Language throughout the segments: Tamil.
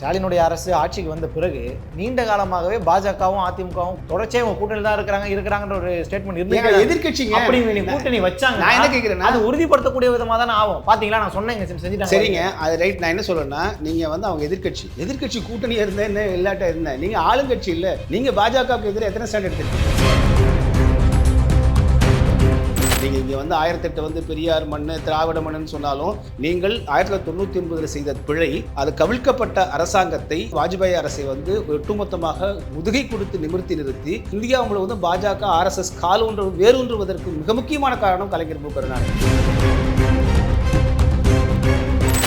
ஸ்டாலினுடைய அரசு ஆட்சிக்கு வந்த பிறகு நீண்ட காலமாகவே பாஜகவும் அதிமுகவும் தொடர்ச்சியாக இவங்க கூட்டணி தான் இருக்கிறாங்க இருக்கிறாங்கன்ற ஒரு ஸ்டேட்மெண்ட் ஏங்க, இருந்து எதிர்க்கட்சிங்க? அப்படி நீ கூட்டணி வச்சாங்க நான் என்ன கேட்கிறேன்னா அது உறுதிப்படுத்தக்கூடிய விதமா தானே ஆகும். பாத்தீங்களா? நான் சொன்னேங்க செஞ்சுட்டாங்க. சரிங்க. அது ரைட் நான் என்ன சொல்றேன்னா நீங்க வந்து அவங்க எதிர்க்கட்சி. எதிர்க்கட்சி கூட்டணி இருந்தேன் என்ன இல்லாட்ட இருந்தேன். நீங்க ஆளுங்கட்சி இல்ல. நீங்க பாஜகவுக்கு எதிராக எத்தனை ஸ்டாண்ட் எடுத்திருக்கீங்க? நீங்கள் இங்கே வந்து ஆயிரத்தி எட்டு வந்து பெரியார் மண்ணு திராவிட மண்ணுன்னு சொன்னாலும் நீங்கள் ஆயிரத்தி தொள்ளாயிரத்தி தொண்ணூற்றி ஒன்பதில் செய்த பிழை அது கவிழ்க்கப்பட்ட அரசாங்கத்தை வாஜ்பாய் அரசை வந்து ஒட்டுமொத்தமாக முதுகை கொடுத்து நிமிர்த்தி நிறுத்தி இந்தியா உங்களை வந்து பாஜக ஆர்எஸ்எஸ் கால் ஒன்று வேரூன்றுவதற்கு மிக முக்கியமான காரணம் கலைஞர் மு கருணாநிதி.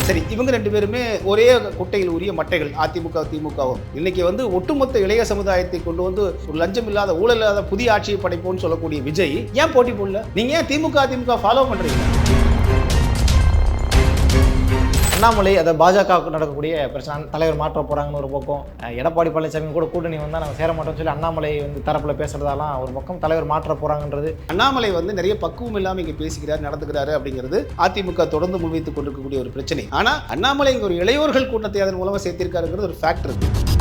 சரி இவங்க ரெண்டு பேருமே ஒரே குட்டையில் உரிய மட்டைகள் அதிமுக திமுகவும் இன்னைக்கு வந்து ஒட்டுமொத்த இளைய சமுதாயத்தை கொண்டு வந்து ஒரு லஞ்சம் இல்லாத ஊழல் இல்லாத புதிய ஆட்சியை படைப்போம்னு சொல்லக்கூடிய விஜய் ஏன் போட்டி போடல? நீங்க ஏன் திமுக அதிமுக ஃபாலோ பண்றீங்க? அண்ணாமலை அதை பாஜகவுக்கு நடக்கக்கூடிய பிரச்சனை தலைவர் மாற்ற போகிறாங்கன்னு ஒரு பக்கம் எடப்பாடி பழனிசாமி கூட கூட்டணி வந்தால் நாங்கள் சேர மாட்டோம்னு சொல்லி அண்ணாமலை வந்து தரப்பில் பேசுறதாலாம் ஒரு பக்கம் தலைவர் மாற்ற போகிறாங்கன்றது அண்ணாமலை வந்து நிறைய பக்குவம் இல்லாமல் இங்கே பேசுகிறார் நடந்துக்கிறாரு அப்படிங்கிறது அதிமுக தொடர்ந்து முன்வைத்துக் கொண்டிருக்கக்கூடிய ஒரு பிரச்சனை. ஆனால் அண்ணாமலை இங்கே ஒரு இளையோர்கள் கூட்டத்தை அதன் மூலமாக சேர்த்திருக்காருங்கிறது ஒரு ஃபேக்ட் இருக்குது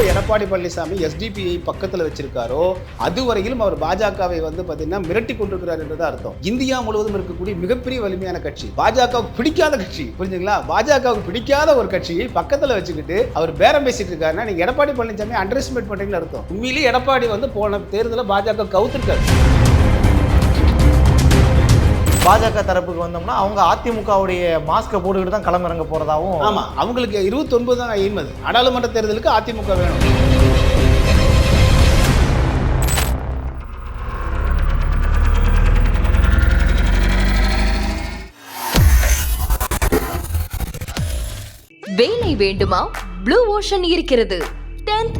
எப்போ எடப்பாடி பழனிசாமி எஸ்டிபிஐ பக்கத்தில் வச்சிருக்காரோ அதுவரையிலும் அவர் பாஜகவை வந்து பார்த்தீங்கன்னா மிரட்டி கொண்டிருக்கிறார் என்றது அர்த்தம். இந்தியா முழுவதும் இருக்கக்கூடிய மிகப்பெரிய வலிமையான கட்சி பாஜகவுக்கு பிடிக்காத கட்சி புரிஞ்சுங்களா? பாஜகவுக்கு பிடிக்காத ஒரு கட்சியை பக்கத்தில் வச்சுக்கிட்டு அவர் பேரம் பேசிட்டு இருக்காருன்னா நீங்க எடப்பாடி பழனிசாமி அண்டர் எஸ்டிமேட் பண்றீங்கன்னு அர்த்தம். உண்மையிலேயே எடப்பாடி வந்து போன தேர்தலில் பாஜக கவுத்திருக்காரு. பாஜக தரப்புக்கு வந்தோம்னா அவங்க அதிமுகவுடைய மாஸ்கை போட்டுக்கிட்டு தான் களமிறங்க போறதாவும் ஆமா அவங்களுக்கு 29 தான் எய்ம் அது நாடாளுமன்ற தேர்தலுக்கு அதிமுக வேணும். வேலை வேண்டுமா? ப்ளூ ஓஷன் இருக்கிறது. 10th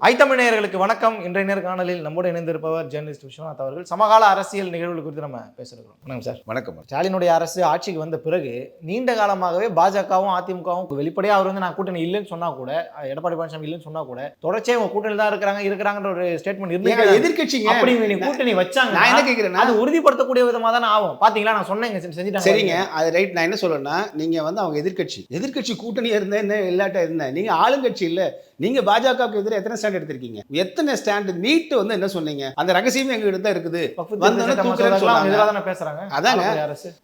ஐத்தமிழ் நேயர்களுக்கு வணக்கம். இன்றைய நேர்காணலில் நம்மோடு இணைந்திருப்பவர் ஜேர்னலிஸ்ட் விஸ்வநாத் அவர்கள். சமகால அரசியல் நிகழ்வுகள் குறித்து நம்ம பேசுகிறோம் வணக்கம் சார். வணக்கம். ஸ்டாலினுடைய அரசு ஆட்சிக்கு வந்த பிறகு நீண்ட காலமாகவே பாஜகவும் அதிமுகவும் வெளிப்படையாக அவர் வந்து நான் கூட்டணி இல்லைன்னு சொன்னா கூட எடப்பாடி பழனிசாமி இல்லைன்னு சொன்னா கூட தொடர்ச்சியாக இவங்க கூட்டணி தான் இருக்கிறாங்க இருக்கிறாங்கன்ற ஒரு ஸ்டேட்மெண்ட் ஏங்க, இருந்து எதிர்க்கட்சிங்க. அப்படி நீ கூட்டணி வச்சாங்க நான் என்ன கேட்கிறேன்னா அது உறுதிப்படுத்தக்கூடிய விதமா தானே ஆகும். பாத்தீங்களா? நான் சொன்னேங்க செஞ்சுட்டாங்க. சரிங்க. அது ரைட் நான் என்ன சொல்றேன்னா நீங்க வந்து அவங்க எதிர்க்கட்சி. எதிர்க்கட்சி கூட்டணியா இருந்தேன் என்ன இல்லாட்ட இருந்தேன். நீங்க ஆளுங்கட்சி இல்ல. நீங்க பாஜகவுக்கு எதிராக எத்தனை ஸ்டாண்ட் எடுத்திருக்கீங்க. எத்தனை ஸ்டாண்ட் நீட் வந்து என்ன சொன்னீங்க? அந்த ரகசியமே எங்க தான் இருக்குது. வந்தோடனே பேசுறாங்க? அதாங்க.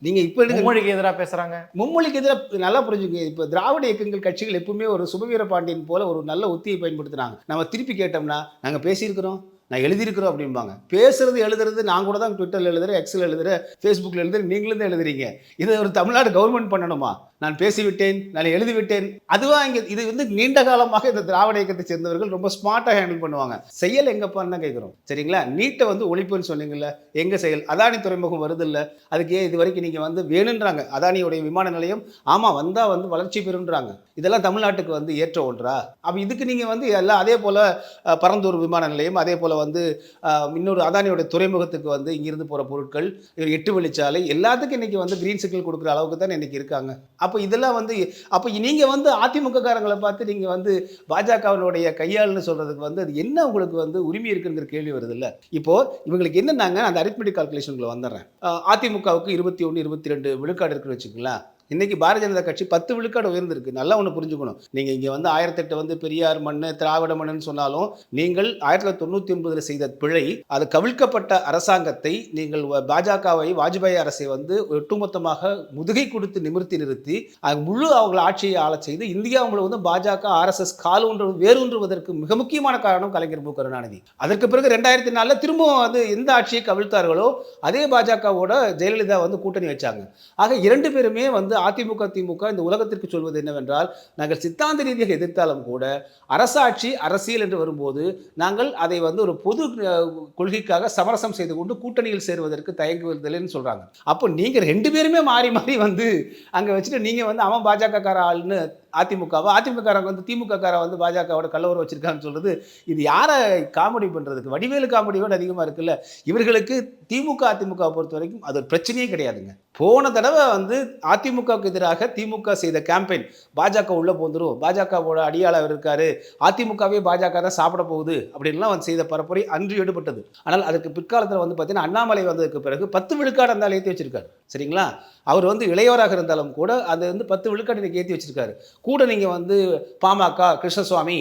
நீங்க இப்ப மும்மொழிக்கு எதிராக பேசுறாங்க. மும்மொழிக்கு எதிராக நல்லா புரிஞ்சுங்க இப்போ திராவிட இயக்கங்கள் கட்சிகள் எப்பவுமே ஒரு சுபவீர பாண்டியன் போல ஒரு நல்ல உத்தியை பயன்படுத்துனாங்க நம்ம திருப்பி கேட்டோம்னா நாங்க பேசியிருக்கிறோம். நான் எழுதியிருக்கிறோம் அப்படிம்பாங்க. பேசுறது எழுதுறது நான் கூட தான் ட்விட்டரில் எழுதுறேன் எக்ஸில் எழுதுறேன் ஃபேஸ்புக்கில் எழுதுறேன் நீங்களும் தான் எழுதுறீங்க. இதை ஒரு தமிழ்நாடு கவர்மெண்ட் பண்ணணுமா? நான் பேசிவிட்டேன் நான் எழுதிவிட்டேன். அதுவா இங்கே இது வந்து நீண்ட காலமாக இந்த திராவிட இயக்கத்தை சேர்ந்தவர்கள் ரொம்ப ஸ்மார்ட்டாக ஹேண்டில் பண்ணுவாங்க. செயல் எங்கப்பான்னு தான் கேட்குறோம் சரிங்களா? நீட்டை வந்து ஒழிப்புன்னு சொன்னீங்கல்ல எங்கள் செயல்? அதானி துறைமுகம் வருது இல்லை அதுக்கு ஏன் இது வரைக்கும் நீங்கள் வந்து வேணுன்றாங்க. அதானியுடைய விமான நிலையம் ஆமாம் வந்தால் வந்து வளர்ச்சி பெறுன்றாங்க. இதெல்லாம் தமிழ்நாட்டுக்கு வந்து ஏற்ற ஒன்றா? அப்போ இதுக்கு நீங்கள் வந்து எல்லாம் அதே போல் பரந்தூர் விமான நிலையம் அதே போல் வந்து இன்னொரு அதானியோட துறைமுகத்துக்கு வந்து இங்கிருந்து போகிற பொருட்கள் எட்டு வழிச்சாலை எல்லாத்துக்கும் இன்றைக்கி வந்து கிரீன் சிக்னல் கொடுக்குற அளவுக்கு தான் இன்றைக்கி இருக்காங்க. அப்போ இதெல்லாம் வந்து அப்போ நீங்கள் வந்து அதிமுககாரங்களை பார்த்து நீங்கள் வந்து பாஜகவினுடைய கையாள்னு சொல்கிறதுக்கு வந்து அது என்ன உங்களுக்கு வந்து உரிமை இருக்குங்கிற கேள்வி வருது இல்லை இப்போது இவங்களுக்கு என்னன்னாங்க அந்த அரித்மெட்டிக் கால்குலேஷனுக்குள்ள வந்துடுறேன் அதிமுகவுக்கு இருபத்தி ஒன்று இருபத்தி ரெண்டு விழுக்காடு இருக்குன்னு வச்சுக்கோங்களேன். இன்னைக்கு பாரதிய ஜனதா கட்சி பத்து விழுக்காடு உயர்ந்திருக்கு. நல்லா ஒன்று புரிஞ்சுக்கணும். நீங்கள் இங்கே வந்து ஆயிரத்தெட்டு வந்து பெரியார் மண்ணு திராவிட மண்ணுன்னு சொன்னாலும் நீங்கள் ஆயிரத்தி தொள்ளாயிரத்தி தொண்ணூற்றி ஒன்பதில் செய்த பிழை அது கவிழ்க்கப்பட்ட அரசாங்கத்தை நீங்கள் வ- பாஜகவை வாஜ்பாய் அரசை வந்து ஒட்டுமொத்தமாக முதுகை கொடுத்து நிமிர்த்தி நிறுத்தி அது முழு அவங்கள ஆட்சியை ஆள செய்து இந்தியா அவங்களை வந்து பாஜக ஆர்எஸ்எஸ் கால் ஒன்று வேரூன்றுவதற்கு மிக முக்கியமான காரணம் கலைஞர் மு. கருணாநிதி. அதற்கு பிறகு ரெண்டாயிரத்தி நாலில் திரும்பவும் வந்து எந்த ஆட்சியை கவிழ்த்தார்களோ அதே பாஜகவோட ஜெயலலிதா வந்து கூட்டணி வச்சாங்க. ஆக இரண்டு பேருமே வந்து அதிமுக திமுக இந்த உலகத்திற்கு சொல்வது என்னவென்றால் நாங்கள் சித்தாந்த ரீதியாக எதிர்த்தாலும் கூட அரசாட்சி அரசியல் என்று வரும்போது நாங்கள் அதை வந்து ஒரு பொது கொள்கைக்காக சமரசம் செய்து கொண்டு கூட்டணியில் சேருவதற்கு தயங்குவதில்லைன்னு சொல்கிறாங்க அப்போ நீங்கள் ரெண்டு பேருமே மாறி மாறி வந்து அங்கே வச்சுட்டு நீங்கள் வந்து அவன் பாஜக கார ஆள்னு அதிமுகவை? அதிமுகாரங்க வந்து திமுகக்காரன் வந்து பாஜகவோட கல்லவரம் வச்சிருக்கான்னு சொல்றது இது யாரை காமெடி பண்றதுக்கு? வடிவேலு காமெடியோட அதிகமா இருக்குல்ல. இவர்களுக்கு திமுக அதிமுக பொறுத்த வரைக்கும் அது ஒரு பிரச்சனையே கிடையாதுங்க. போன தடவை வந்து அதிமுகவுக்கு எதிராக திமுக செய்த கேம்பெயின் பாஜக உள்ள போந்துடும் பாஜகவோட அடியாளர் இருக்காரு. அதிமுகவே பாஜக தான் சாப்பிட போகுது அப்படின்லாம் வந்து செய்த பரப்புரை அன்று எடுபட்டது. ஆனால் அதுக்கு பிற்காலத்தில் வந்து பார்த்தீங்கன்னா அண்ணாமலை வந்ததுக்கு பிறகு பத்து விழுக்காடு அந்த ஏற்றி வச்சிருக்காரு. சரிங்களா? அவர் வந்து இளையவராக இருந்தாலும் கூட அது வந்து பத்து விழுக்காடு இன்னைக்கு ஏற்றி வச்சிருக்காரு. கூட நீங்கள் வந்து பாமக கிருஷ்ணசுவாமி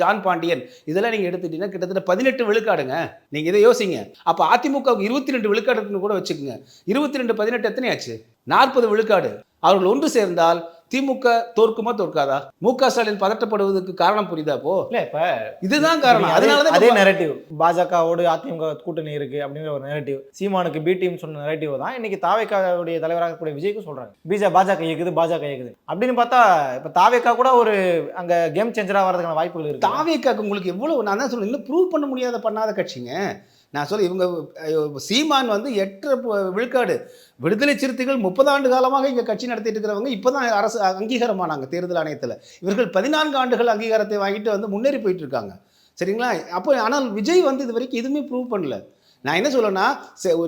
ஜான் பாண்டியன் இதெல்லாம் நீங்கள் எடுத்துட்டீங்கன்னா கிட்டத்தட்ட பதினெட்டு விழுக்காடுங்க. நீங்கள் இதை யோசிங்க. அப்போ அதிமுக இருபத்தி ரெண்டு விழுக்காடு கூட வச்சுக்கோங்க. இருபத்தி ரெண்டு பதினெட்டு எத்தனை ஆச்சு நாற்பது விழுக்காடு. அவர்கள் ஒன்று சேர்ந்தால் திமுக தோற்குமா தோற்காதா? மு க ஸ்டாலின் பதட்டப்படுவதற்கு காரணம் புரியுதா அப்போ இல்ல இப்ப இதுதான் காரணம். அதே- அதனால அதே நெரட்டிவ் பாஜகவோடு அதிமுக கூட்டணி இருக்கு அப்படிங்கிற ஒரு நெரட்டிவ் சீமானுக்கு பி டீம் சொன்ன நெரட்டிவ் தான் இன்னைக்கு தாவேக்காவுடைய தலைவராக இருக்கக்கூடிய விஜய்க்கும் சொல்றாங்க. பிஜே பாஜக இயக்குது பாஜக இயக்குது. அப்படின்னு பார்த்தா இப்ப தாவேக்கா கூட ஒரு அங்க கேம் சேஞ்சரா வரதுக்கான வாய்ப்புகள் இருக்கு. தாவேக்காக்கு உங்களுக்கு எவ்வளவு நான் தான் சொல்றேன் இன்னும் ப்ரூவ் பண்ண முடியாத பண்ணாத கட்சிங்க. நான் சொல்ல இவங்க சீமான் வந்து எட்டு விழுக்காடு. விடுதலை சிறுத்தைகள் முப்பது ஆண்டு காலமாக இங்கே கட்சி நடத்திட்டு இருக்கிறவங்க இப்போ தான் அரசு அங்கீகாரமானாங்க தேர்தல் ஆணையத்தில். இவர்கள் பதினான்கு ஆண்டுகள் அங்கீகாரத்தை வாங்கிட்டு வந்து முன்னேறி போயிட்டு இருக்காங்க சரிங்களா? அப்போ ஆனால் விஜய் வந்து இது வரைக்கும் எதுவுமே ப்ரூவ் பண்ணல. நான் என்ன சொல்லணும்னா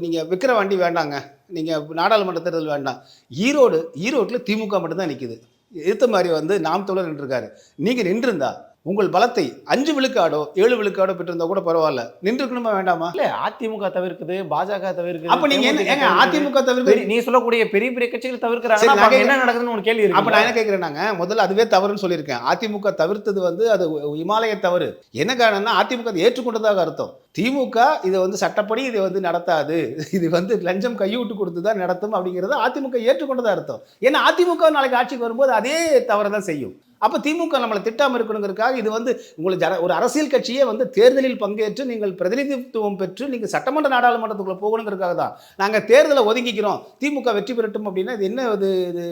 நீங்கள் விற்கிற வண்டி வேண்டாங்க. நீங்கள் நாடாளுமன்ற தேர்தல் வேண்டாம். ஈரோடு ஈரோட்டில் திமுக மட்டும்தான் நிற்குது எடுத்த மாதிரி வந்து நாம் தோழர் நின்றுருக்காரு. நீங்கள் நின்றுருந்தா உங்கள் பலத்தை அஞ்சு விழுக்காடோ ஏழு விழுக்காடோ பெற்றிருந்தா கூட பரவாயில்ல. நின்றுக்கணுமா வேண்டாமா? இல்ல அதிமுக தவிர்க்குது பாஜக தவிர்க்குது அப்ப நீங்க என்ன. அதிமுக பெரிய- நீ சொல்லக்கூடிய பெரிய பெரிய கட்சிகள் தவிர்க்கிறாங்க. என்ன நடக்குதுன்னு ஒரு கேள்வி அப்ப நான் என்ன கேட்கிறேன்னாங்க முதல்ல அதுவே தவறுன்னு சொல்லியிருக்கேன். அதிமுக தவிர்த்தது வந்து அது இமாலய தவறு. என்ன காரணம்னா அதிமுக அதை ஏற்றுக்கொண்டதாக அர்த்தம். திமுக இதை வந்து சட்டப்படி இதை வந்து நடத்தாது. இது வந்து லஞ்சம் கையூட்டு கொடுத்து தான் நடத்தும் அப்படிங்கிறத அதிமுக ஏற்றுக்கொண்டதா அர்த்தம். ஏன்னா அதிமுக நாளைக்கு ஆட்சிக்கு வரும்போது அதே தவறை தான் செய்யும். அப்போ திமுக நம்மளை திட்டாம இருக்கணுங்கிறதுக்காக இது வந்து உங்களுக்கு ஜன- ஒரு அரசியல் கட்சியே வந்து தேர்தலில் பங்கேற்று நீங்கள் பிரதிநிதித்துவம் பெற்று நீங்கள் சட்டமன்ற நாடாளுமன்றத்துக்குள்ள போகணுங்கிறதுக்காக தான். நாங்கள் தேர்தலை ஒதுங்கிக்கிறோம். திமுக வெற்றி பெறட்டும் அப்படின்னா இது என்ன இது இது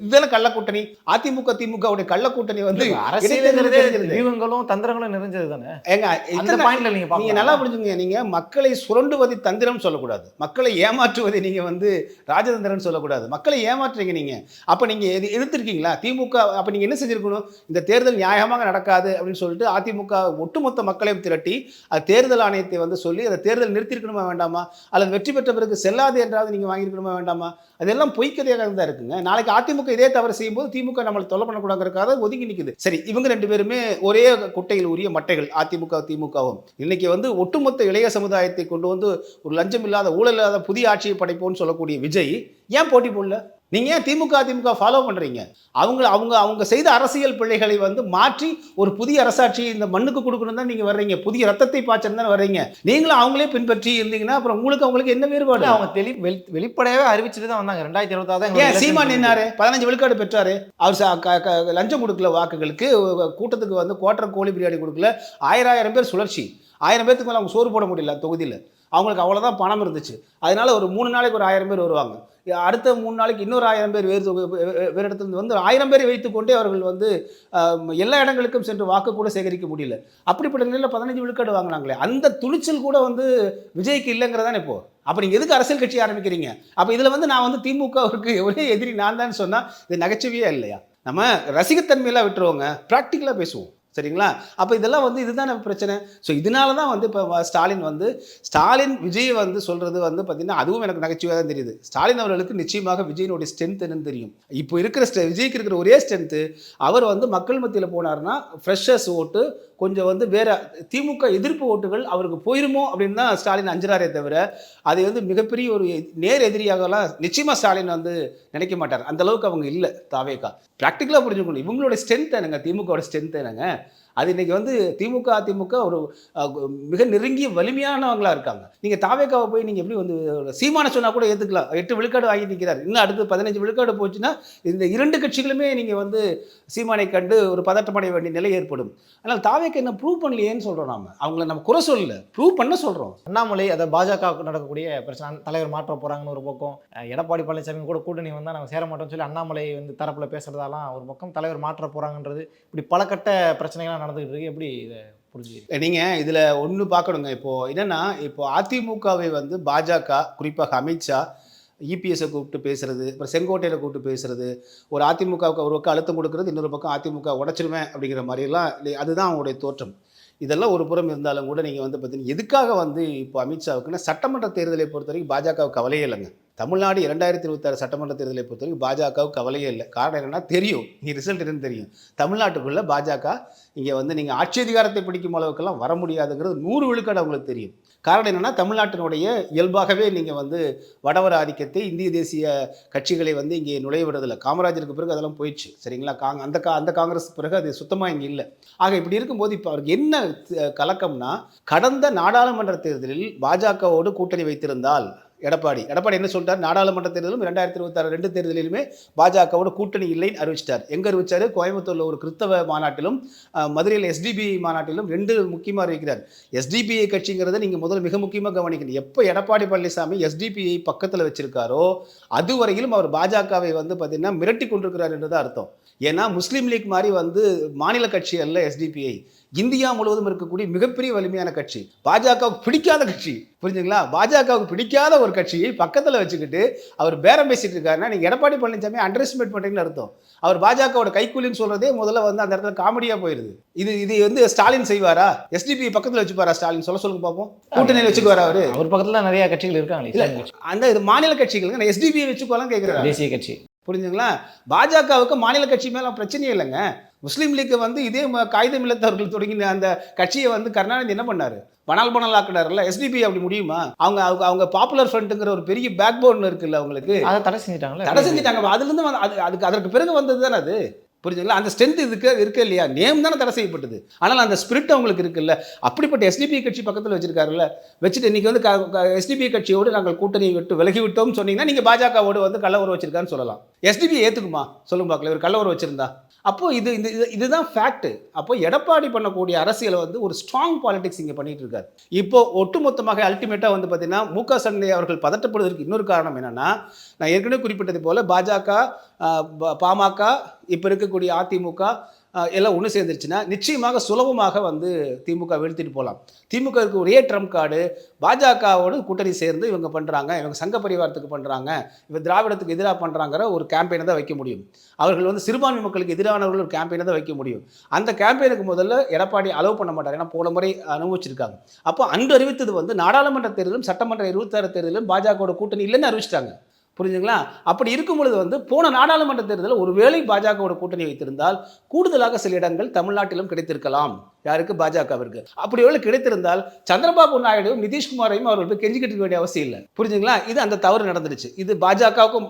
இதெல்லாம் கள்ளக்கூட்டணி அதிமுக திமுகவுடைய கள்ளக்கூட்டணி வந்து வியூகங்களும் தந்திரங்களும் நிறைஞ்சது தானே? ஏங்க பாயிண்ட்ல பாக்கலாம் நல்லா புரிஞ்சுங்க நீங்க மக்களை சுரண்டுவதை தந்திரம் சொல்லக்கூடாது. மக்களை ஏமாற்றுவதை நீங்க வந்து ராஜதந்திரன் சொல்லக்கூடாது. மக்களை ஏமாற்றுறீங்க நீங்க. அப்ப நீங்க எது எதிர்த்திருக்கீங்களா? திமுக அப்ப நீங்க என்ன செஞ்சிருக்கணும்? இந்த தேர்தல் நியாயமாக நடக்காது அப்படின்னு சொல்லிட்டு அதிமுக ஒட்டுமொத்த மக்களையும் திரட்டி அது தேர்தல் ஆணையத்தை வந்து சொல்லி அதை தேர்தல் நிறுத்திருக்கணுமா வேண்டாமா? அல்லது வெற்றி பெற்ற பிறகு செல்லாது என்றாவது நீங்கள் வாங்கியிருக்கணுமா வேண்டாமா? அதெல்லாம் பொய்க்கதையாக தான் இருக்குங்க. நாளைக்கு அதிமுக இதே தவறு செய்யும்போது திமுக நம்மளை தொல்லை பண்ணக்கூடாதுங்கிறதுக்காக ஒதுங்கி நிற்குது சரி இவங்க ரெண்டு பேருமே ஒரே குட்டையில் உரிய மட்டைகள் அதிமுக திமுகவும். இன்னைக்கு வந்து ஒட்டுமொத்த இளைய சமுதாயத்தை கொண்டு வந்து ஒரு லஞ்சம் இல்லாத ஊழல் இல்லாத புதிய ஆட்சியை படைப்போம்னு சொல்லக்கூடிய விஜய் ஏன் போட்டி போடல? நீங்க ஏன் திமுக அதிமுக ஃபாலோ பண்றீங்க? அவங்க அவங்க அவங்க செய்த அரசியல் பிழைகளை வந்து மாற்றி ஒரு புதிய அரசாட்சி இந்த மண்ணுக்கு கொடுக்கணும் தான் நீங்க வர்றீங்க. புதிய ரத்தத்தை பாய்ச்சணும் தான் வர்றீங்க. நீங்களும் அவங்களே பின்பற்றி இருந்தீங்கன்னா அப்புறம் உங்களுக்கு அவங்களுக்கு என்ன வேறுபாடு? அவங்க தெளி வெளி- வெளிப்படையாவே அறிவிச்சுட்டு தான் வந்தாங்க. ரெண்டாயிரத்தி இருபத்தாறு ஏன் சீமான் நின்னாரு? பதினஞ்சு விழுக்காடு பெற்றாரு. அவர் லஞ்சம் கொடுக்கல வாக்குகளுக்கு. கூட்டத்துக்கு வந்து குவார்டர் கோழி பிரியாணி கொடுக்கல. ஆயிரம் ஆயிரம் பேர் சுழற்சி. ஆயிரம் பேத்துக்கு மேலே அவங்க சோறு போட முடியல தொகுதியில். அவங்களுக்கு அவ்வளோதான் பணம் இருந்துச்சு. அதனால ஒரு மூணு நாளைக்கு ஒரு ஆயிரம் பேர் வருவாங்க. அடுத்த மூணு நாளைக்கு இன்னொரு ஆயிரம் பேர் வேறு வேறு இடத்துல வந்து ஆயிரம் பேரை வைத்துக்கொண்டே அவர்கள் வந்து எல்லா இடங்களுக்கும் சென்று வாக்கு கூட சேகரிக்க முடியல. அப்படிப்பட்ட நிலையில் பதினஞ்சு விழுக்காடு வாங்கினாங்களே அந்த துணிச்சல் கூட வந்து விஜய்க்கு இல்லைங்கிறதானே இப்போ? அப்போ நீங்கள் எதுக்கு அரசியல் கட்சி ஆரம்பிக்கிறீங்க? அப்போ இதில் வந்து நான் வந்து திமுகவுக்கு ஒரே எதிரி நான் தான் சொன்னால் இது நகைச்சுவையே இல்லையா? நம்ம ரசிகத்தன்மையெல்லாம் விட்டுருவோங்க ப்ராக்டிக்கலாக பேசுவோம். சரிங்களா? அப்போ இதெல்லாம் வந்து இதுதான் பிரச்சனை? ஸோ இதனால தான் வந்து இப்போ ஸ்டாலின் வந்து ஸ்டாலின் விஜய் வந்து சொல்கிறது வந்து பார்த்திங்கன்னா அதுவும் எனக்கு நகைச்சுவையாக தான் தெரியுது. ஸ்டாலின் அவர்களுக்கு நிச்சயமாக விஜயனுடைய ஸ்ட்ரென்த் என்னன்னு தெரியும். இப்போ இருக்கிற ஸ்டெ விஜய்க்கு இருக்கிற ஒரே ஸ்ட்ரென்த்து அவர் வந்து மக்கள் மத்தியில் போனார்னா ஃப்ரெஷர்ஸ் ஓட்டு கொஞ்சம் வந்து வேற திமுக எதிர்ப்பு ஓட்டுகள் அவருக்கு போயிருமோ அப்படின்னு தான் ஸ்டாலின் அஞ்சுறாரே தவிர அது வந்து மிகப்பெரிய ஒரு நேர் எதிரியாகலாம் நிச்சயமாக ஸ்டாலின் வந்து நினைக்க மாட்டார். அந்த அளவுக்கு அவங்க இல்லை தாவேக்கா. ப்ராக்டிக்கலாக புரிஞ்சுக்கணும். இவங்களோட ஸ்ட்ரென்த் என்னங்க? திமுகவோட ஸ்ட்ரென்த் என்னங்க? அது இன்னைக்கு வந்து திமுக அதிமுக ஒரு மிக நெருங்கிய வலிமையானவங்களா இருக்காங்க. நீங்க தாவேக்காவை போய் நீங்க எப்படி வந்து சீமான சொன்னா கூட ஏத்துக்கலாம். எட்டு விழுக்காடு வாங்கி நிற்கிறார் இன்னும் அடுத்து பதினஞ்சு விழுக்காடு போச்சுன்னா இந்த இரண்டு கட்சிகளுமே நீங்க வந்து சீமானை கண்டு ஒரு பதட்டமடைய வேண்டிய நிலை ஏற்படும். ஆனால் தாவேக்கு என்ன ப்ரூவ் பண்ணலையேன்னு சொல்றோம் நாம. அவங்கள நம்ம குறை சொல்லல. ப்ரூவ் பண்ண சொல்றோம். அண்ணாமலை அதை பாஜக நடக்கக்கூடிய பிரச்சனை தலைவர் மாற்ற போறாங்கன்னு ஒரு பக்கம் எடப்பாடி பழனிசாமி கூட கூட்டணி வந்தா நாங்க சேர மாட்டோம்னு சொல்லி அண்ணாமலை வந்து தரப்புல பேசுறதாலாம் ஒரு பக்கம் தலைவர் மாற்ற போறாங்கன்றது இப்படி பல கட்ட பிரச்சனைகள்லாம் நடந்துகிட்டு இருக்கு எப்படி இதை புரிஞ்சு நீங்கள் இதில் ஒன்று பார்க்கணுங்க இப்போ என்னென்னா இப்போ அதிமுகவை வந்து பாஜக குறிப்பாக அமித்ஷா இபிஎஸை கூப்பிட்டு பேசுறது அப்புறம் செங்கோட்டையில் கூப்பிட்டு பேசுறது ஒரு அதிமுகவுக்கு ஒரு பக்கம் அழுத்தம் கொடுக்கறது இன்னொரு பக்கம் அதிமுக உடச்சிருவேன் அப்படிங்கிற மாதிரிலாம் இல்லை, அதுதான் அவங்களுடைய தோற்றம். இதெல்லாம் ஒரு புறம் இருந்தாலும் கூட நீங்கள் வந்து பார்த்தீங்கன்னா எதுக்காக வந்து இப்போ அமித்ஷாவுக்குன்னா சட்டமன்ற தேர்தலை பொறுத்த வரைக்கும் பாஜகவுக்கு கவலையே இல்லைங்க. தமிழ்நாடு இரண்டாயிரத்தி இருபத்தாறு சட்டமன்ற தேர்தலை பொறுத்தவரைக்கும் பாஜகவுக்கு கவலையே இல்லை. காரணம் என்னன்னா தெரியும். நீ ரிசல்ட் என்னன்னு தெரியும். தமிழ்நாட்டுக்குள்ளே பாஜக இங்கே வந்து நீங்கள் ஆட்சி அதிகாரத்தை பிடிக்கும் அளவுக்கெல்லாம் வர முடியாதுங்கிறது நூறு விழுக்காடு அவங்களுக்கு தெரியும். காரணம் என்னென்னா தமிழ்நாட்டினுடைய இயல்பாகவே நீங்கள் வந்து வடவர ஆதிக்கத்தை இந்திய தேசிய கட்சிகளை வந்து இங்கே நுழைய விடுறதில்ல. காமராஜருக்கு பிறகு அதெல்லாம் போயிடுச்சு. சரிங்களா? காங் அந்த கா அந்த காங்கிரஸ் பிறகு அது சுத்தமாக இங்கே இல்லை. ஆக இப்படி இருக்கும்போது இப்போ அவருக்கு என்ன கலக்கம்னா கடந்த நாடாளுமன்ற தேர்தலில் பாஜகவோடு கூட்டணி வைத்திருந்தால் எடப்பாடி. எடப்பாடி என்ன சொல்லிட்டார்? நாடாளுமன்ற தேர்தலும் ரெண்டாயிரத்தி இருபத்தாறு ரெண்டு தேர்தலிலுமே பாஜகவோட கூட்டணி இல்லைன்னு அறிவிச்சிட்டார். எங்கே அறிவிச்சாரு? கோயம்புத்தூரில் ஒரு கிறிஸ்தவ மாநாட்டிலும் மதுரையில் எஸ்டிபி மாநாட்டிலும் ரெண்டு முக்கியமாக அறிவிக்கிறார். எஸ்டிபிஐ கட்சிங்கிறத நீங்கள் முதல்ல மிக முக்கியமாக கவனிக்கணும். எப்போ எடப்பாடி பழனிசாமி எஸ்டிபிஐ பக்கத்தில் வச்சிருக்காரோ அதுவரையிலும் அவர் பாஜகவை வந்து பார்த்தீங்கன்னா மிரட்டி கொண்டிருக்கிறார் என்று தான் அர்த்தம். ஏன்னா முஸ்லீம் லீக் மாதிரி வந்து மாநில கட்சி அல்ல எஸ்டிபிஐ இந்தியா முழுவதும் இருக்கக்கூடிய மிகப்பெரிய வலிமையான கட்சி பாஜகவுக்கு பிடிக்காத கட்சி புரிஞ்சுங்களா? பாஜகவுக்கு பிடிக்காத ஒரு கட்சியை பக்கத்தில் வச்சுக்கிட்டு அவர் பேரம் பேசிட்டு இருக்காருன்னா நீங்கள் எடப்பாடி பழனிசாமி அண்டர் எஸ்டிமேட் பண்ணுறீங்கன்னு அர்த்தம். அவர் பாஜகவோட கைக்கூலின்னு சொல்றதே முதல்ல வந்து அந்த இடத்துல காமெடியாக போயிருது. இது இது வந்து ஸ்டாலின் செய்வாரா? எஸ்டிபி பக்கத்தில் வச்சுப்பாரா ஸ்டாலின்? சொல்ல சொல்லுங்க பார்ப்போம் கூட்டணியில் வச்சுக்குவாரா அவரு? அவர் பக்கத்துல நிறைய கட்சிகள் இருக்காங்களே இஸ்லாமிய கட்சி. அந்த இது மாநில கட்சிகள் எஸ்டிபியை வச்சுக்கோலாம் கேட்குறாரு தேசிய கட்சி. புரிஞ்சுங்களா? பாஜகவுக்கு மாநில கட்சி மேல பிரச்சனையே இல்லைங்க. முஸ்லீம் லீக் வந்து இதே காகிதம் இல்லத்தவர்கள் தொடங்கின அந்த கட்சியை வந்து கருணாநிதி என்ன பண்ணாரு? பனால் பனால் ஆக்கினார்ல எஸ்டிபி அப்படி முடியுமா? அவங்க அவங்க அவங்க பாப்புலர் ஃப்ரண்ட்டுங்கிற ஒரு பெரிய பேக் போன் இருக்குல்ல அவங்களுக்கு. அதை தடை செஞ்சுட்டாங்களே தடை செஞ்சுட்டாங்க. அதுல இருந்து வந்து- அது அதுக்கு அதற்கு பிறகு வந்தது தானே அது? புரிஞ்சுங்களா அந்த ஸ்ட்ரென்த் இதுக்கு இருக்கு இல்லையா? நேம் தானே தடை செய்யப்பட்டது. ஆனால் அந்த ஸ்பிரிட் அவங்களுக்கு இருக்குல்ல. அப்படிப்பட்ட எஸ்டிபி கட்சி பக்கத்தில் வச்சிருக்காருல்ல. வச்சுட்டு இன்னைக்கு வந்து எஸ்டிபி கட்சியோடு நாங்கள் கூட்டணியை விட்டு விலகி விட்டோம்னு சொன்னீங்கன்னா நீங்கள் பாஜகவோடு வந்து கள்ள உறவு வச்சிருக்கான்னு சொல்லலாம். எஸ்டிபி ஏற்றுக்குமா சொல்லுங்க பார்க்கல ஒரு கள்ள வச்சுருந்தா. அப்போது இது இந்த இது- இதுதான் ஃபேக்ட்டு அப்போ எடப்பாடி பண்ணக்கூடிய அரசியலை வந்து ஒரு ஸ்ட்ராங் பாலிடிக்ஸ் இங்கே பண்ணிகிட்டு இருக்காரு இப்போ ஒட்டுமொத்தமாக அல்டிமேட்டாக வந்து பார்த்தீங்கன்னா மு க ஸ்டாலின் அவர்கள் பதட்டப்படுவதற்கு இன்னொரு காரணம் என்னென்னா நான் ஏற்கனவே குறிப்பிட்டது போல் பாஜக பாமக இப்போ இருக்கக்கூடிய அதிமுக எல்லாம் ஒன்று சேர்ந்துருச்சுன்னா நிச்சயமாக சுலபமாக வந்து திமுக வீழ்த்திட்டு போகலாம் திமுகவுக்கு ஒரே ட்ரம்ப் கார்டு பாஜகவோடு கூட்டணி சேர்ந்து இவங்க பண்ணுறாங்க இவங்க சங்க பரிவாரத்துக்கு பண்ணுறாங்க இவங்க திராவிடத்துக்கு எதிராக பண்ணுறாங்கிற ஒரு கேம்பெயினை தான் வைக்க முடியும். அவர்கள் வந்து சிறுபான்மை மக்களுக்கு எதிரானவர்கள் ஒரு கேம்பெயினை தான் வைக்க முடியும். அந்த கேம்பெயினுக்கு முதல்ல எடப்பாடி அலோவ் பண்ண மாட்டார். ஏன்னா போன முறை அனுபவிச்சிருக்காங்க. அப்போ அன்று அறிவித்தது வந்து நாடாளுமன்ற தேர்தலும் சட்டமன்ற இருபத்தாறு தேர்தலும் பாஜகவோட கூட்டணி இல்லைன்னு அறிவிச்சிட்டாங்க. புரிஞ்சுங்களா? அப்படி இருக்கும் பொழுது வந்து போன நாடாளுமன்ற தேர்தலில் ஒருவேளை பாஜகவோட கூட்டணி வைத்திருந்தால் கூடுதலாக சில இடங்கள் தமிழ்நாட்டிலும் கிடைத்திருக்கலாம். யாருக்கு? பாஜகவிற்கு அப்படி ஒருவேளை கிடைத்திருந்தால் சந்திரபாபு நாயுடு நிதிஷ்குமாரையும் அவர்கள் போய் கெஞ்சிக்கிட்டு இருக்க வேண்டிய அவசியம் இல்லை. புரிஞ்சுங்களா? இது அந்த தவறு நடந்துருச்சு இது பாஜகவுக்கும்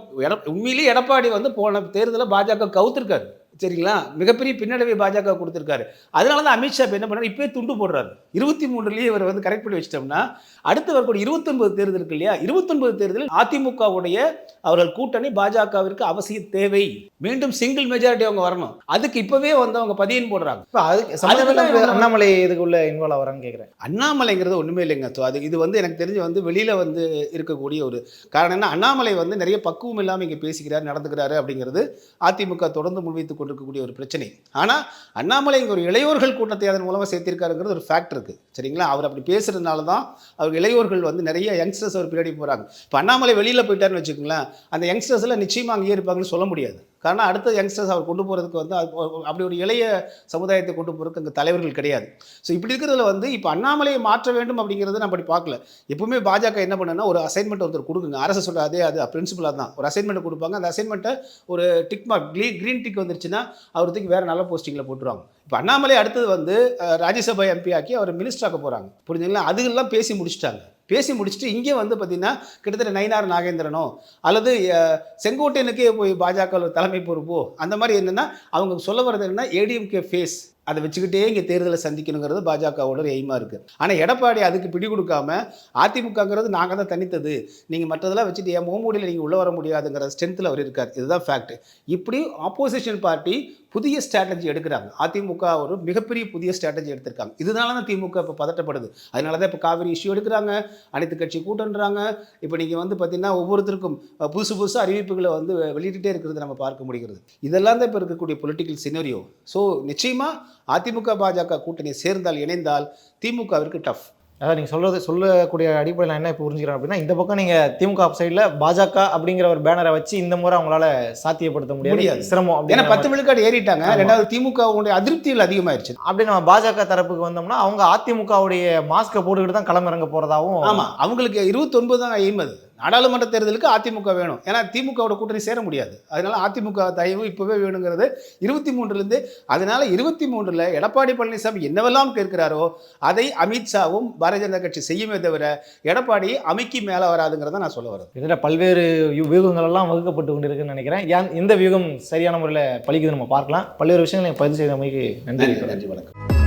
உண்மையிலேயே எடப்பாடி வந்து போன தேர்தலில் பாஜக கவுத்திருக்காரு. சரிங்களா? மிகப்பெரிய பின்னடைவை பாஜக கொடுத்திருக்காரு. அதனால தான் அமித்ஷா இப்ப என்ன பண்ணாரு? இப்பவே துண்டு போடுறாரு. இருபத்தி மூணுலேயே இவர் வந்து கரெக்ட் பண்ணி வச்சிட்டோம்னா அடுத்து வரக்கூடிய இருபத்தொன்பது தேர்தல் இருக்கு இல்லையா? இருபத்தொன்பது தேர்தலில் அதிமுகவுடைய அவர்கள் கூட்டணி பாஜகவிற்கு அவசிய தேவை. மீண்டும் சிங்கிள் மெஜாரிட்டி அவங்க வரணும். அதுக்கு இப்பவே வந்து அவங்க பதியன் போடுறாங்க. இவங்க- அண்ணாமலை இதுக்குள்ள இன்வால்வ் ஆகிறான்னு கேட்குறேன் அண்ணாமலைங்கிறது ஒன்றுமே இல்லைங்க. அது இது வந்து எனக்கு தெரிஞ்சு வந்து வெளியில் வந்து இருக்கக்கூடிய ஒரு காரணம் என்ன அண்ணாமலை வந்து நிறைய பக்குவம் இல்லாமல் இங்கே பேசிக்கிறார் நடந்துக்கிறாரு அப்படிங்கிறது அதிமுக தொடர்ந்து முன்வைத்து கொண்டிருக்கக்கூடிய ஒரு பிரச்சனை. ஆனால் அண்ணாமலை இங்கே ஒரு இளையோர்கள் கூட்டத்தை அதன் மூலமாக சேர்த்திருக்காருங்கிறது ஒரு ஃபேக்ட் இருக்குது சரிங்களா? அவர் அப்படி பேசுகிறதுனால தான் அவர் இளையோர்கள் வந்து நிறைய யங்ஸ்டர்ஸ் அவர் பின்னாடி போகிறாங்க இப்போ அண்ணாமலை வெளியில் போயிட்டாருன்னு வச்சுக்கோங்களேன் அந்த யங்ஸ்டர்ஸில் நிச்சயமாக அங்கேயே இருப்பாங்கன்னு சொல்ல முடியாது. காரணம் அடுத்த யங்ஸ்டர்ஸ் அவர் கொண்டு போகிறதுக்கு வந்து அப்படி ஒரு இளைய சமுதாயத்தை கொண்டு போகிறதுக்கு அங்கே தலைவர்கள் கிடையாது. ஸோ இப்படி இருக்கிறதுல வந்து இப்போ அண்ணாமலையை மாற்ற வேண்டும் அப்படிங்கிறத நம்ம அப்படி பார்க்கல. எப்பவுமே பாஜக என்ன பண்ணுன்னா ஒரு அசைன்மெண்ட் ஒருத்தர் கொடுக்குங்க. அரசு சொல்ற அதே அது பிரின்சிபலாக தான். ஒரு அசைன்மெண்ட் கொடுப்பாங்க. அந்த அசைன்மெண்ட்டை ஒரு tick mark green green tick வந்துருச்சுன்னா அவருக்கு வேறு நல்ல போஸ்டிங்கில் போட்டுருவாங்க. இப்போ அண்ணாமலை அடுத்தது வந்து ராஜ்யசபா எம்பி ஆக்கி அவர் மினிஸ்டராக்க போகிறாங்க புரிஞ்சுங்களா அதுக்கெல்லாம் பேசி முடிச்சிட்டாங்க. பேசி முடிச்சுட்டு இங்கே வந்து பார்த்திங்கன்னா கிட்டத்தட்ட நயினார் நாகேந்திரனோ அல்லது செங்கோட்டையனுக்கே போய் பாஜக தலைமை பொறுப்போ? அந்த மாதிரி என்னென்னா அவங்க சொல்ல வர்றது என்னென்னா ஏடிஎம்கே ஃபேஸ் அதை வச்சுக்கிட்டே இங்கே தேர்தலை சந்திக்கணுங்கிறது பாஜகவோட ஒரு எய்மாக இருக்குது ஆனால் எடப்பாடி அதுக்கு பிடி கொடுக்காம அதிமுகங்கிறது நாங்கள் தான் தனித்தது. நீங்கள் மற்றதெல்லாம் வச்சுட்டு என் மோமூடியில் நீங்கள் உள்ளே வர முடியாதுங்கிற ஸ்ட்ரென்த்தில் அவர் இருக்கார். இதுதான் ஃபேக்ட் இப்படி ஆப்போசிஷன் பார்ட்டி புதிய ஸ்ட்ராட்டஜி எடுக்கிறாங்க. அதிமுக ஒரு மிகப்பெரிய புதிய ஸ்ட்ராட்டஜி எடுத்திருக்காங்க. இதனால தான் திமுக இப்போ பதட்டப்படுது. அதனால தான் இப்போ காவிரி இஷ்யூ எடுக்கிறாங்க. அனைத்து கட்சி கூட்டன்றாங்க. இப்போ நீங்கள் வந்து பார்த்தீங்கன்னா ஒவ்வொருத்தருக்கும் புதுசு புதுசு அறிவிப்புகளை வந்து வெளியிட்டுட்டே இருக்கிறது நம்ம பார்க்க முடிகிறது. இதெல்லாம் தான் இப்போ இருக்கக்கூடிய பொலிட்டிக்கல் சினரியோ ஸோ நிச்சயமாக அதிமுக பாஜக கூட்டணி சேர்ந்தால் இணைந்தால் திமுகவிற்கு டஃப் அதாவது நீங்கள் சொல்றது சொல்லக்கூடிய அடிப்படையில் நான் என்ன இப்போ புரிஞ்சுக்கிறேன் அப்படின்னா இந்த பக்கம் நீங்கள் திமுக சைடில் பாஜக அப்படிங்கிற ஒரு பேனரை வச்சு இந்த முறை அவங்களால சாத்தியப்படுத்த முடியாது. சிரமம் ஏன்னா பத்து விழுக்காடு ஏறிட்டாங்க. ரெண்டாவது திமுகவுடைய அதிருப்திகள் அதிகமாயிருச்சு. அப்படி நம்ம பாஜக தரப்புக்கு வந்தோம்னா அவங்க அதிமுகவுடைய மாஸ்கை போட்டுக்கிட்டு தான் களமிறங்க போறதாவும் ஆமா. அவங்களுக்கு இருபத்தொன்பது தான் எய்மது நாடாளுமன்ற தேர்தலுக்கு அதிமுக வேணும். ஏன்னா திமுகவோட கூட்டணி சேர முடியாது. அதனால அதிமுக தயவு இப்பவே வேணுங்கிறது இருபத்தி மூன்றுலேருந்து அதனால இருபத்தி மூன்றுல எடப்பாடி பழனிசாமி என்னவெல்லாம் கேட்கிறாரோ அதை அமித்ஷாவும் பாரதிய ஜனதா கட்சி செய்யுமே தவிர எடப்பாடி அமைக்கி மேலே வராதுங்கிறத நான் சொல்ல வரேன். இதில் பல்வேறு வி- வியூகங்கள் எல்லாம் வகுக்கப்பட்டு கொண்டிருக்குன்னு நினைக்கிறேன். ஏன் எந்த வியூகம் சரியான முறையில் பழிக்குது நம்ம பார்க்கலாம். பல்வேறு விஷயங்களை பதிவு செய்த அமைக்கு நன்றி நன்றி வணக்கம்.